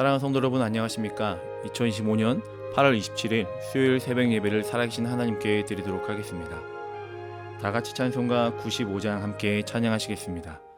사랑하는 성도 여러분 안녕하십니까? 2025년 8월 27일 수요일 새벽 예배를 살아계신 하나님께 드리도록 하겠습니다. 다 같이 찬송가 95장 함께 찬양하시겠습니다.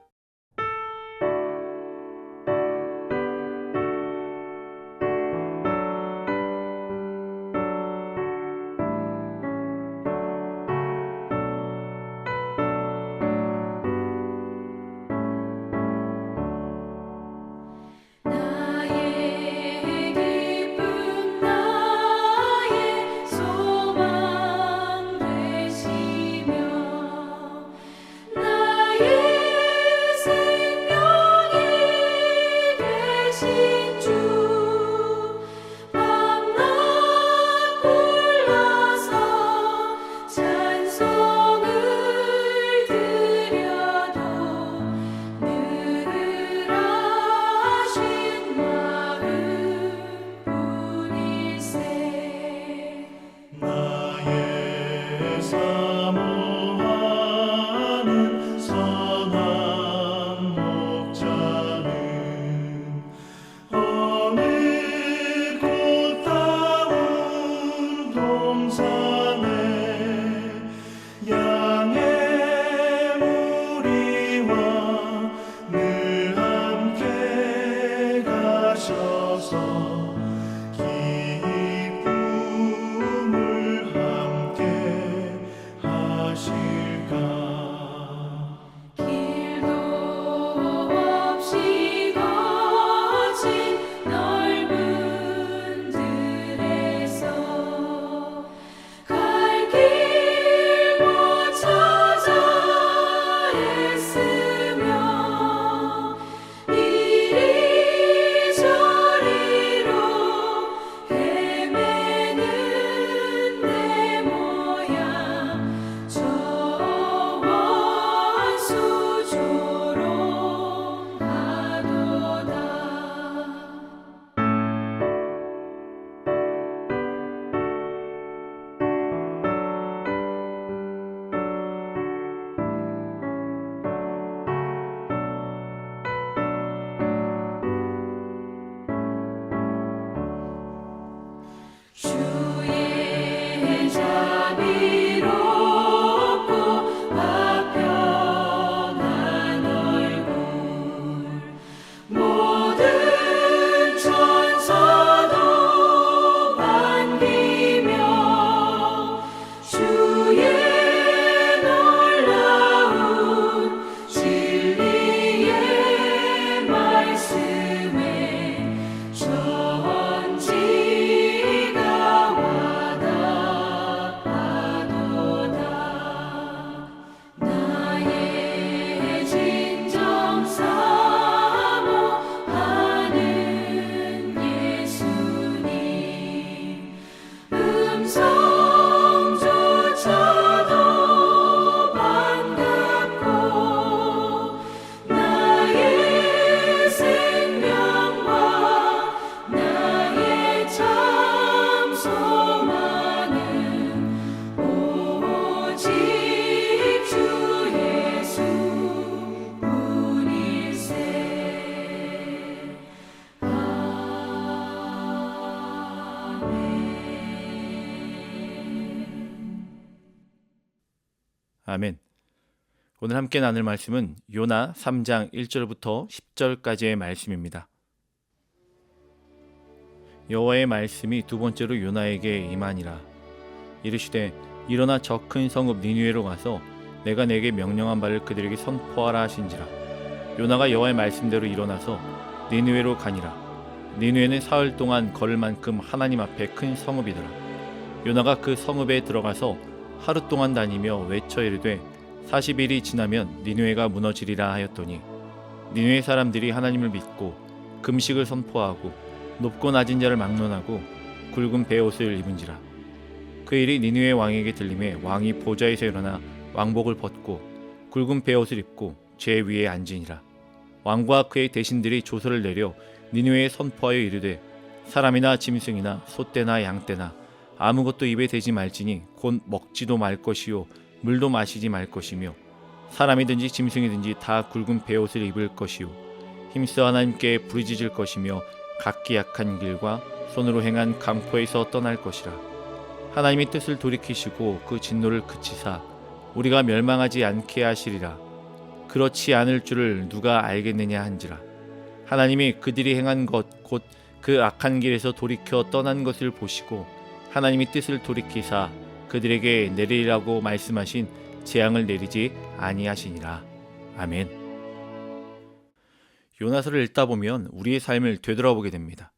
오늘 함께 나눌 말씀은 요나 3장 1절부터 10절까지의 말씀입니다. 여호와의 말씀이 두 번째로 요나에게 임하니라. 이르시되 일어나 저 큰 성읍 니누에로 가서 내가 내게 명령한 바를 그들에게 선포하라 하신지라. 요나가 여호와의 말씀대로 일어나서 니누에로 가니라. 니누에는 사흘 동안 걸을 만큼 하나님 앞에 큰 성읍이더라. 요나가 그 성읍에 들어가서 하루 동안 다니며 외쳐 이르되 40일이 지나면 니누에가 무너지리라 하였더니 니누에 사람들이 하나님을 믿고 금식을 선포하고 높고 낮은 자를 막론하고 굵은 베옷을 입은지라. 그 일이 니누에 왕에게 들림에 왕이 보좌에서 일어나 왕복을 벗고 굵은 베옷을 입고 제 위에 앉으니라. 왕과 그의 대신들이 조서를 내려 니누에에 선포하여 이르되 사람이나 짐승이나 소떼나 양떼나 아무것도 입에 대지 말지니 곧 먹지도 말 것이요 물도 마시지 말 것이며 사람이든지 짐승이든지 다 굵은 베옷을 입을 것이요. 힘써 하나님께 부르짖을 것이며 각기 약한 길과 손으로 행한 강포에서 떠날 것이라. 하나님이 뜻을 돌이키시고 그 진노를 그치사 우리가 멸망하지 않게 하시리라. 그렇지 않을 줄을 누가 알겠느냐 한지라. 하나님이 그들이 행한 것 곧 그 악한 길에서 돌이켜 떠난 것을 보시고 하나님이 뜻을 돌이키사 그들에게 내리라고 말씀하신 재앙을 내리지 아니하시니라 아멘. 요나서를 읽다 보면 우리의 삶을 되돌아보게 됩니다.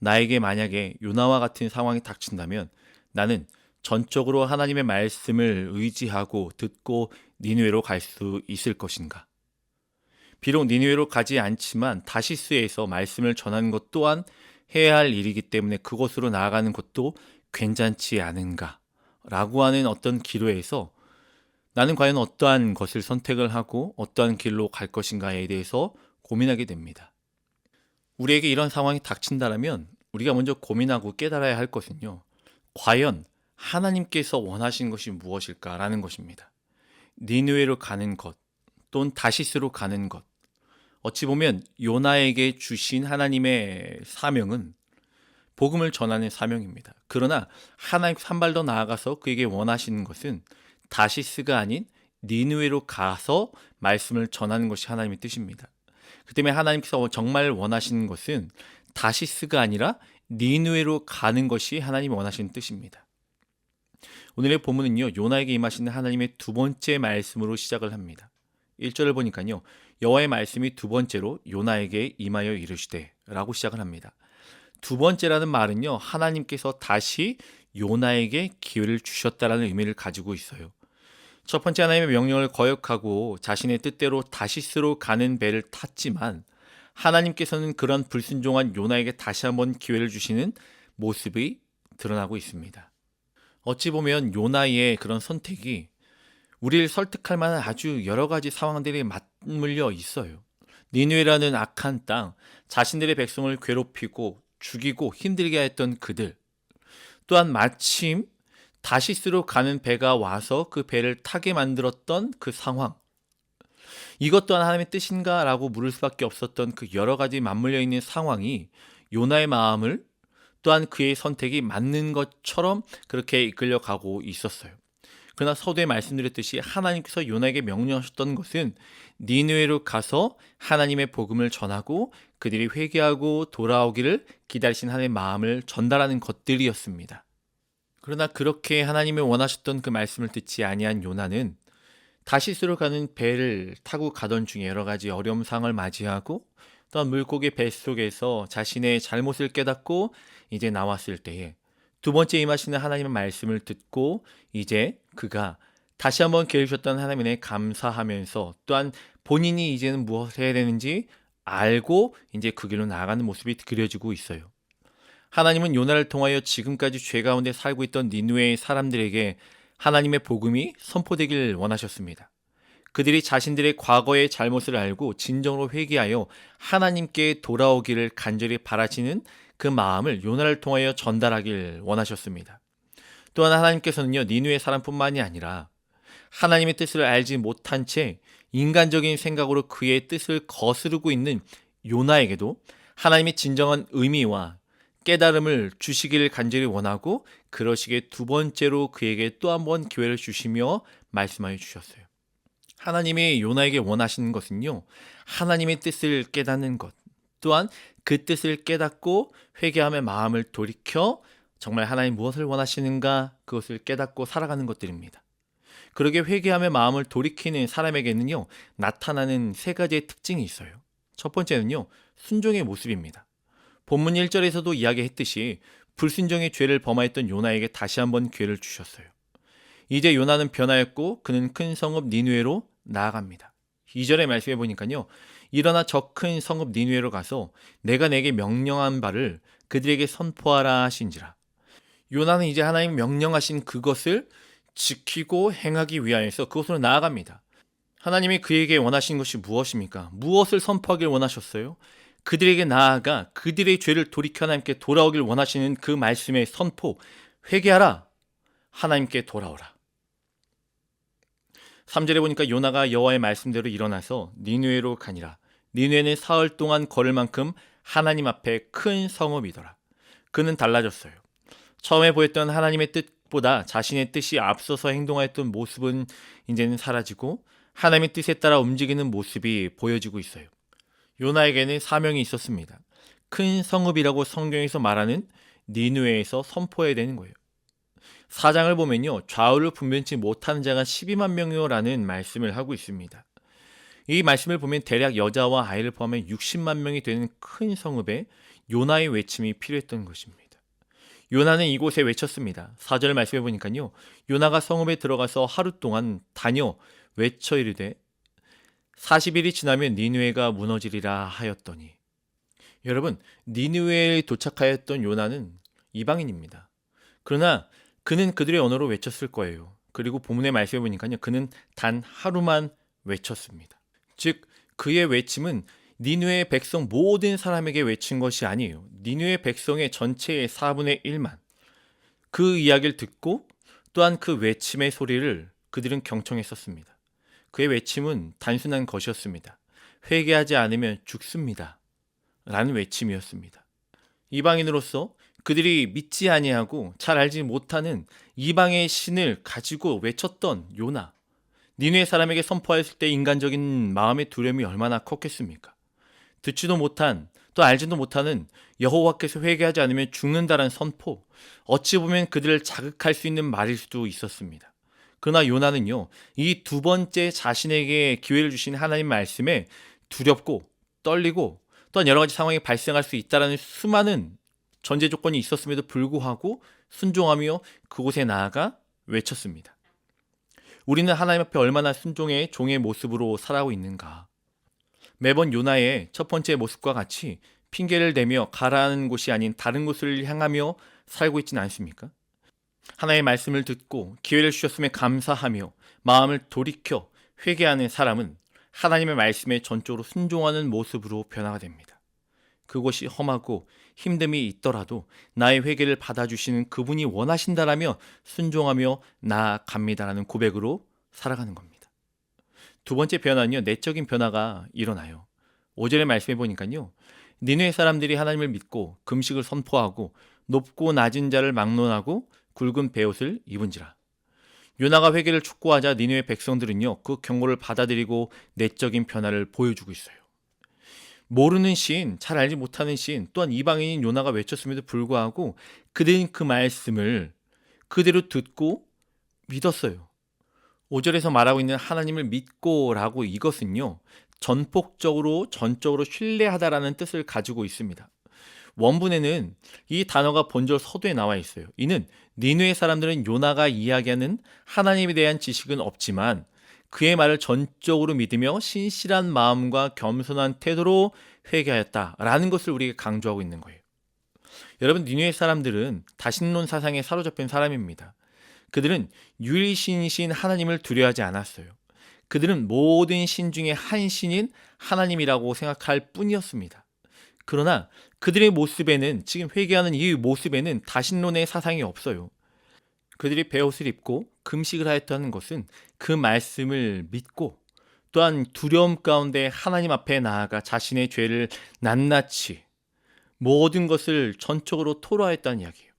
나에게 만약에 요나와 같은 상황이 닥친다면 나는 전적으로 하나님의 말씀을 의지하고 듣고 니누에로 갈 수 있을 것인가? 비록 니누에로 가지 않지만 다시스에서 말씀을 전하는 것 또한 해야 할 일이기 때문에 그곳으로 나아가는 것도 괜찮지 않은가? 라고 하는 어떤 기로에서 나는 과연 어떠한 것을 선택을 하고 어떠한 길로 갈 것인가에 대해서 고민하게 됩니다. 우리에게 이런 상황이 닥친다면 우리가 먼저 고민하고 깨달아야 할 것은요. 과연 하나님께서 원하시는 것이 무엇일까라는 것입니다. 니누에로 가는 것 또는 다시스로 가는 것. 어찌 보면 요나에게 주신 하나님의 사명은 복음을 전하는 사명입니다. 그러나 하나님 한 발 더 나아가서 그에게 원하시는 것은 다시스가 아닌 니누에로 가서 말씀을 전하는 것이 하나님의 뜻입니다. 그 때문에 하나님께서 정말 원하시는 것은 다시스가 아니라 니누에로 가는 것이 하나님이 원하시는 뜻입니다. 오늘의 본문은요. 요나에게 임하시는 하나님의 두 번째 말씀으로 시작을 합니다. 1절을 보니까요. 여호와의 말씀이 두 번째로 요나에게 임하여 이르시되 라고 시작을 합니다. 두 번째라는 말은요. 하나님께서 다시 요나에게 기회를 주셨다라는 의미를 가지고 있어요. 첫 번째 하나님의 명령을 거역하고 자신의 뜻대로 다시스로 가는 배를 탔지만 하나님께서는 그런 불순종한 요나에게 다시 한번 기회를 주시는 모습이 드러나고 있습니다. 어찌 보면 요나의 그런 선택이 우리를 설득할 만한 아주 여러 가지 상황들이 맞물려 있어요. 니누에라는 악한 땅, 자신들의 백성을 괴롭히고 죽이고 힘들게 했던 그들, 또한 마침 다시스로 가는 배가 와서 그 배를 타게 만들었던 그 상황. 이것 또한 하나님의 뜻인가? 라고 물을 수밖에 없었던 그 여러 가지 맞물려 있는 상황이 요나의 마음을 또한 그의 선택이 맞는 것처럼 그렇게 이끌려 가고 있었어요. 그러나 서두에 말씀드렸듯이 하나님께서 요나에게 명령하셨던 것은 니누에로 가서 하나님의 복음을 전하고 그들이 회개하고 돌아오기를 기다리신 하나님의 마음을 전달하는 것들이었습니다. 그러나 그렇게 하나님의 원하셨던 그 말씀을 듣지 아니한 요나는 다시스로 가는 배를 타고 가던 중에 여러 가지 어려움 상을 맞이하고 또한 물고기 뱃속에서 자신의 잘못을 깨닫고 이제 나왔을 때에 두 번째 임하시는 하나님의 말씀을 듣고 이제 그가 다시 한번 기회 주셨던 하나님에 감사하면서 또한 본인이 이제는 무엇을 해야 되는지 알고 이제 그 길로 나아가는 모습이 그려지고 있어요. 하나님은 요나를 통하여 지금까지 죄 가운데 살고 있던 니누의 사람들에게 하나님의 복음이 선포되길 원하셨습니다. 그들이 자신들의 과거의 잘못을 알고 진정으로 회개하여 하나님께 돌아오기를 간절히 바라시는 그 마음을 요나를 통하여 전달하길 원하셨습니다. 또한 하나님께서는요, 니누의 사람뿐만이 아니라 하나님의 뜻을 알지 못한 채 인간적인 생각으로 그의 뜻을 거스르고 있는 요나에게도 하나님의 진정한 의미와 깨달음을 주시기를 간절히 원하고 그러시기에 두 번째로 그에게 또 한 번 기회를 주시며 말씀하여 주셨어요. 하나님이 요나에게 원하시는 것은요. 하나님의 뜻을 깨닫는 것. 또한 그 뜻을 깨닫고 회개함의 마음을 돌이켜 정말 하나님 무엇을 원하시는가 그것을 깨닫고 살아가는 것들입니다. 그러게 회개함의 마음을 돌이키는 사람에게는요. 나타나는 세 가지의 특징이 있어요. 첫 번째는요. 순종의 모습입니다. 본문 1절에서도 이야기했듯이 불순종의 죄를 범하였던 요나에게 다시 한번 기회를 주셨어요. 이제 요나는 변하였고 그는 큰 성읍 니누에로 나아갑니다. 2절의 말씀해 보니까요. 일어나 저 큰 성읍 니누에로 가서 내가 내게 명령한 바를 그들에게 선포하라 하신지라. 요나는 이제 하나님 명령하신 그것을 지키고 행하기 위하여서 그곳으로 나아갑니다. 하나님이 그에게 원하신 것이 무엇입니까? 무엇을 선포하길 원하셨어요? 그들에게 나아가 그들의 죄를 돌이켜 하나님께 돌아오길 원하시는 그 말씀의 선포, 회개하라. 하나님께 돌아오라. 3절에 보니까 요나가 여호와의 말씀대로 일어나서 니누에로 가니라. 니누에는 사흘 동안 걸을 만큼 하나님 앞에 큰 성읍이더라. 그는 달라졌어요. 처음에 보였던 하나님의 뜻보다 자신의 뜻이 앞서서 행동하였던 모습은 이제는 사라지고 하나님의 뜻에 따라 움직이는 모습이 보여지고 있어요. 요나에게는 사명이 있었습니다. 큰 성읍이라고 성경에서 말하는 니누에에서 선포해야 되는 거예요. 사장을 보면요. 좌우를 분변치 못하는 자가 12만 명이요라는 말씀을 하고 있습니다. 이 말씀을 보면 대략 여자와 아이를 포함해 60만 명이 되는 큰 성읍에 요나의 외침이 필요했던 것입니다. 요나는 이곳에 외쳤습니다. 4절 말씀해 보니까요. 요나가 성읍에 들어가서 하루 동안 다녀 외쳐 이르되 40일이 지나면 니누에가 무너지리라 하였더니 여러분 니누에에 도착하였던 요나는 이방인입니다. 그러나 그는 그들의 언어로 외쳤을 거예요. 그리고 본문의 말씀해 보니까요. 그는 단 하루만 외쳤습니다. 즉 그의 외침은 니누의 백성 모든 사람에게 외친 것이 아니에요. 니누의 백성의 전체의 4분의 1만. 그 이야기를 듣고 또한 그 외침의 소리를 그들은 경청했었습니다. 그의 외침은 단순한 것이었습니다. 회개하지 않으면 죽습니다. 라는 외침이었습니다. 이방인으로서 그들이 믿지 아니하고 잘 알지 못하는 이방의 신을 가지고 외쳤던 요나. 니네 사람에게 선포하였을 때 인간적인 마음의 두려움이 얼마나 컸겠습니까? 듣지도 못한 또 알지도 못하는 여호와께서 회개하지 않으면 죽는다는 선포. 어찌 보면 그들을 자극할 수 있는 말일 수도 있었습니다. 그러나 요나는요, 이 두 번째 자신에게 기회를 주신 하나님 말씀에 두렵고 떨리고 또한 여러 가지 상황이 발생할 수 있다라는 수많은 전제 조건이 있었음에도 불구하고 순종하며 그곳에 나아가 외쳤습니다. 우리는 하나님 앞에 얼마나 순종의 종의 모습으로 살아오고 있는가? 매번 요나의 첫 번째 모습과 같이 핑계를 대며 가라는 곳이 아닌 다른 곳을 향하며 살고 있지는 않습니까? 하나의 말씀을 듣고 기회를 주셨음에 감사하며 마음을 돌이켜 회개하는 사람은 하나님의 말씀에 전적으로 순종하는 모습으로 변화가 됩니다. 그곳이 험하고 힘듦이 있더라도 나의 회개를 받아주시는 그분이 원하신다라며 순종하며 나아갑니다라는 고백으로 살아가는 겁니다. 두 번째 변화는요, 내적인 변화가 일어나요. 5절의 말씀해 보니까요, 니네 사람들이 하나님을 믿고 금식을 선포하고 높고 낮은 자를 막론하고 굵은 베옷을 입은지라. 요나가 회개를 촉구하자 니네의 백성들은요 그 경고를 받아들이고 내적인 변화를 보여주고 있어요. 모르는 시인, 잘 알지 못하는 시인, 또한 이방인인 요나가 외쳤음에도 불구하고 그들은 그 말씀을 그대로 듣고 믿었어요. 5절에서 말하고 있는 하나님을 믿고라고 이것은요 전폭적으로 전적으로 신뢰하다라는 뜻을 가지고 있습니다. 원문에는 이 단어가 본절 서두에 나와 있어요. 이는 니누의 사람들은 요나가 이야기하는 하나님에 대한 지식은 없지만 그의 말을 전적으로 믿으며 신실한 마음과 겸손한 태도로 회개하였다라는 것을 우리에게 강조하고 있는 거예요. 여러분 니누의 사람들은 다신론 사상에 사로잡힌 사람입니다. 그들은 유일신이신 하나님을 두려워하지 않았어요. 그들은 모든 신 중에 한 신인 하나님이라고 생각할 뿐이었습니다. 그러나 그들의 모습에는 지금 회개하는 이 모습에는 다신론의 사상이 없어요. 그들이 베옷을 입고 금식을 하였다는 것은 그 말씀을 믿고 또한 두려움 가운데 하나님 앞에 나아가 자신의 죄를 낱낱이 모든 것을 전적으로 토로하였다는 이야기예요.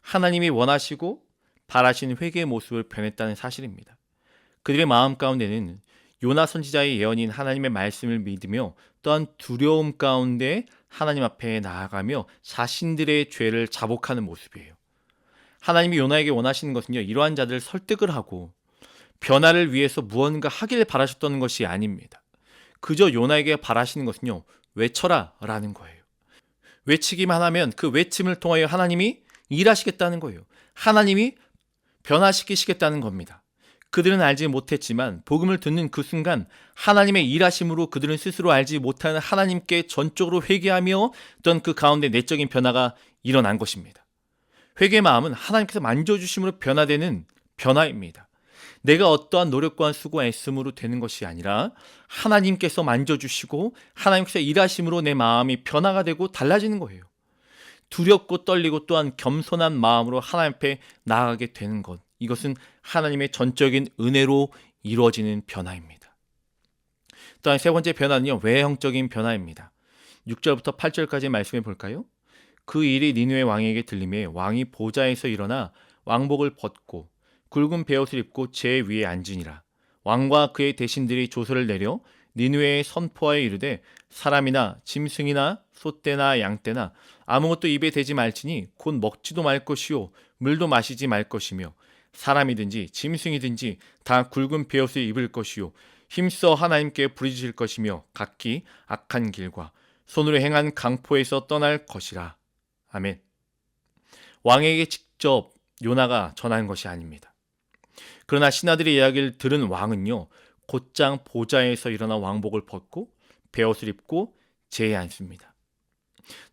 하나님이 원하시고 바라시는 회개의 모습을 변했다는 사실입니다. 그들의 마음 가운데는 요나 선지자의 예언인 하나님의 말씀을 믿으며 또한 두려움 가운데 하나님 앞에 나아가며 자신들의 죄를 자복하는 모습이에요. 하나님이 요나에게 원하시는 것은요, 이러한 자들을 설득을 하고 변화를 위해서 무언가 하길 바라셨던 것이 아닙니다. 그저 요나에게 바라시는 것은요, 외쳐라 라는 거예요. 외치기만 하면 그 외침을 통하여 하나님이 일하시겠다는 거예요. 하나님이 변화시키시겠다는 겁니다. 그들은 알지 못했지만 복음을 듣는 그 순간 하나님의 일하심으로 그들은 스스로 알지 못하는 하나님께 전적으로 회개하며 어떤 그 가운데 내적인 변화가 일어난 것입니다. 회개의 마음은 하나님께서 만져주심으로 변화되는 변화입니다. 내가 어떠한 노력과 수고와 애씀으로 되는 것이 아니라 하나님께서 만져주시고 하나님께서 일하심으로 내 마음이 변화가 되고 달라지는 거예요. 두렵고 떨리고 또한 겸손한 마음으로 하나님 앞에 나아가게 되는 것. 이것은 하나님의 전적인 은혜로 이루어지는 변화입니다. 또한 세 번째 변화는요, 외형적인 변화입니다. 6절부터 8절까지 말씀해 볼까요? 그 일이 니누의 왕에게 들림에 왕이 보좌에서 일어나 왕복을 벗고 굵은 베옷을 입고 제 위에 앉으니라. 왕과 그의 대신들이 조서를 내려 니누의 선포하여 이르되 사람이나 짐승이나 소떼나 양떼나 아무것도 입에 대지 말지니 곧 먹지도 말 것이요 물도 마시지 말 것이며 사람이든지 짐승이든지 다 굵은 베옷을 입을 것이요 힘써 하나님께 부르짖을 것이며 각기 악한 길과 손으로 행한 강포에서 떠날 것이라. 아멘. 왕에게 직접 요나가 전한 것이 아닙니다. 그러나 신하들의 이야기를 들은 왕은요, 곧장 보좌에서 일어나 왕복을 벗고 베옷을 입고 제에 앉습니다.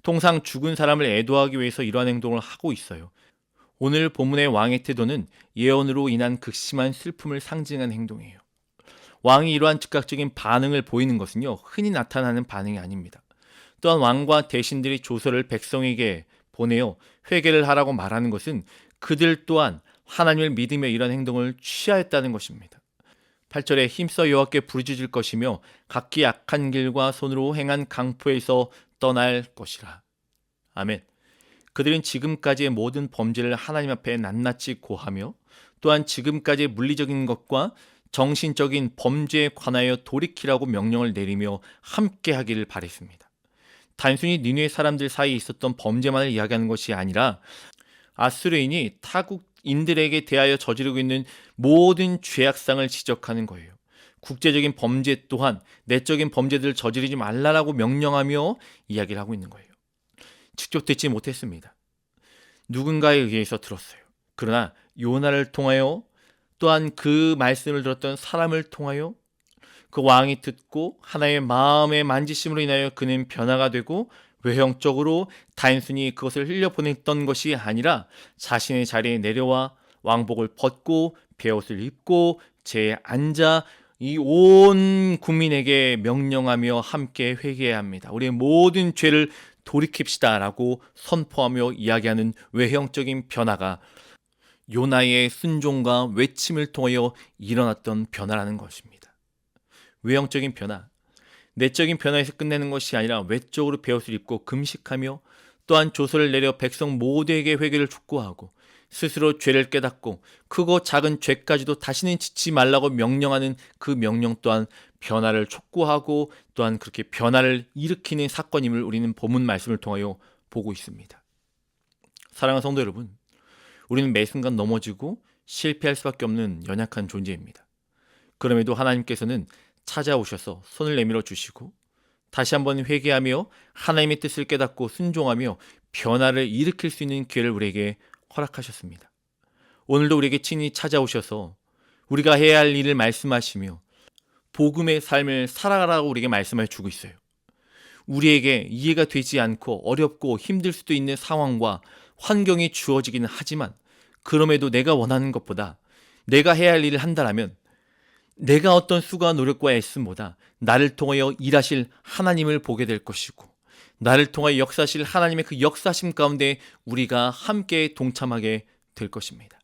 통상 죽은 사람을 애도하기 위해서 이러한 행동을 하고 있어요. 오늘 본문의 왕의 태도는 예언으로 인한 극심한 슬픔을 상징한 행동이에요. 왕이 이러한 즉각적인 반응을 보이는 것은요, 흔히 나타나는 반응이 아닙니다. 또한 왕과 대신들이 조서를 백성에게 보내어 회개를 하라고 말하는 것은 그들 또한 하나님을 믿으며 이런 행동을 취하였다는 것입니다. 8절에 힘써 여호와께 부르짖을 것이며 각기 악한 길과 손으로 행한 강포에서 떠날 것이라. 아멘. 그들은 지금까지의 모든 범죄를 하나님 앞에 낱낱이 고하며 또한 지금까지의 물리적인 것과 정신적인 범죄에 관하여 돌이키라고 명령을 내리며 함께 하기를 바랬습니다. 단순히 니누의 사람들 사이에 있었던 범죄만을 이야기하는 것이 아니라 아수르인이 타국인들에게 대하여 저지르고 있는 모든 죄악상을 지적하는 거예요. 국제적인 범죄 또한 내적인 범죄들을 저지르지 말라라고 명령하며 이야기를 하고 있는 거예요. 직접 듣지 못했습니다. 누군가에 의해서 들었어요. 그러나 요나를 통하여 또한 그 말씀을 들었던 사람을 통하여 그 왕이 듣고 하나의 마음의 만지심으로 인하여 그는 변화가 되고 외형적으로 단순히 그것을 흘려보냈던 것이 아니라 자신의 자리에 내려와 왕복을 벗고 베옷을 입고 제 앉아 이 온 국민에게 명령하며 함께 회개해야 합니다. 우리의 모든 죄를 돌이킵시다라고 선포하며 이야기하는 외형적인 변화가 요나의 순종과 외침을 통하여 일어났던 변화라는 것입니다. 외형적인 변화, 내적인 변화에서 끝내는 것이 아니라 외적으로 베옷을 입고 금식하며 또한 조서를 내려 백성 모두에게 회개를 촉구하고 스스로 죄를 깨닫고 크고 작은 죄까지도 다시는 짓지 말라고 명령하는 그 명령 또한 변화를 촉구하고 또한 그렇게 변화를 일으키는 사건임을 우리는 본문 말씀을 통하여 보고 있습니다. 사랑하는 성도 여러분, 우리는 매 순간 넘어지고 실패할 수밖에 없는 연약한 존재입니다. 그럼에도 하나님께서는 찾아오셔서 손을 내밀어 주시고 다시 한번 회개하며 하나님의 뜻을 깨닫고 순종하며 변화를 일으킬 수 있는 기회를 우리에게 허락하셨습니다. 오늘도 우리에게 친히 찾아오셔서 우리가 해야 할 일을 말씀하시며 복음의 삶을 살아가라고 우리에게 말씀해 주고 있어요. 우리에게 이해가 되지 않고 어렵고 힘들 수도 있는 상황과 환경이 주어지기는 하지만 그럼에도 내가 원하는 것보다 내가 해야 할 일을 한다라면 내가 어떤 수가 노력과 애씀보다 나를 통하여 일하실 하나님을 보게 될 것이고 나를 통하여 역사실 하나님의 그 역사심 가운데 우리가 함께 동참하게 될 것입니다.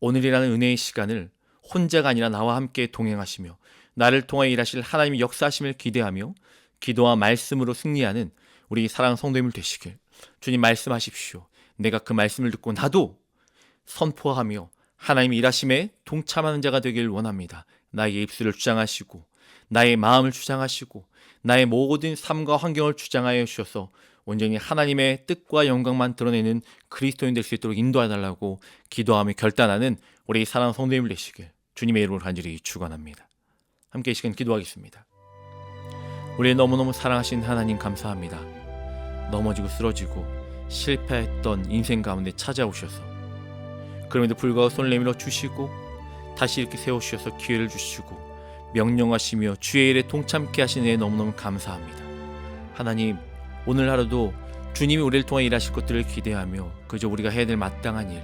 오늘이라는 은혜의 시간을 혼자가 아니라 나와 함께 동행하시며 나를 통하여 일하실 하나님의 역사심을 기대하며 기도와 말씀으로 승리하는 우리 사랑 성도님을 되시길 주님 말씀하십시오. 내가 그 말씀을 듣고 나도 선포하며 하나님의 일하심에 동참하는 자가 되길 원합니다. 나의 입술을 주장하시고 나의 마음을 주장하시고 나의 모든 삶과 환경을 주장하여 주셔서 온전히 하나님의 뜻과 영광만 드러내는 그리스도인 될 수 있도록 인도해 달라고 기도하며 결단하는 우리 사랑 성도님을 되시길 주님의 이름으로 간절히 축원합니다. 함께 이 시간 기도하겠습니다. 우리 너무너무 사랑하신 하나님 감사합니다. 넘어지고 쓰러지고 실패했던 인생 가운데 찾아오셔서 그럼에도 불구하고 손을 내밀어 주시고 다시 이렇게 세우셔서 기회를 주시고 명령하시며 주의 일에 동참케 하시는 애 너무너무 감사합니다. 하나님 오늘 하루도 주님이 우리를 통해 일하실 것들을 기대하며 그저 우리가 해야 될 마땅한 일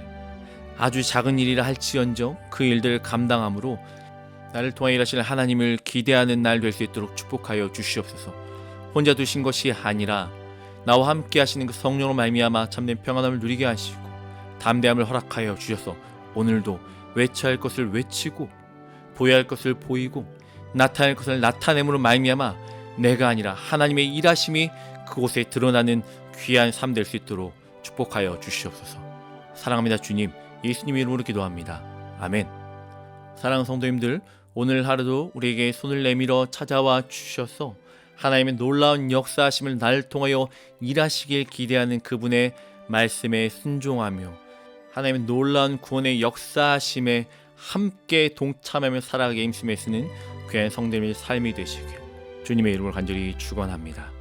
아주 작은 일이라 할지언정 그 일들을 감당함으로 나를 통해 일하실 하나님을 기대하는 날 될 수 있도록 축복하여 주시옵소서. 혼자 두신 것이 아니라 나와 함께 하시는 그 성령으로 말미암아 참된 평안함을 누리게 하시고 담대함을 허락하여 주셔서 오늘도 외쳐야 할 것을 외치고 보여야 할 것을 보이고 나타낼 것을 나타냄으로 말미암아 내가 아니라 하나님의 일하심이 그곳에 드러나는 귀한 삶 될 수 있도록 축복하여 주시옵소서. 사랑합니다 주님 예수님 이름으로 기도합니다. 아멘. 사랑하는 성도님들 오늘 하루도 우리에게 손을 내밀어 찾아와 주셔서 하나님의 놀라운 역사하심을 날 통하여 일하시길 기대하는 그분의 말씀에 순종하며 하나님의 놀라운 구원의 역사하심에 함께 동참하며 살아가게 힘쓰며 쓰는 귀한 성도님의 삶이 되시길 주님의 이름으로 간절히 축원합니다.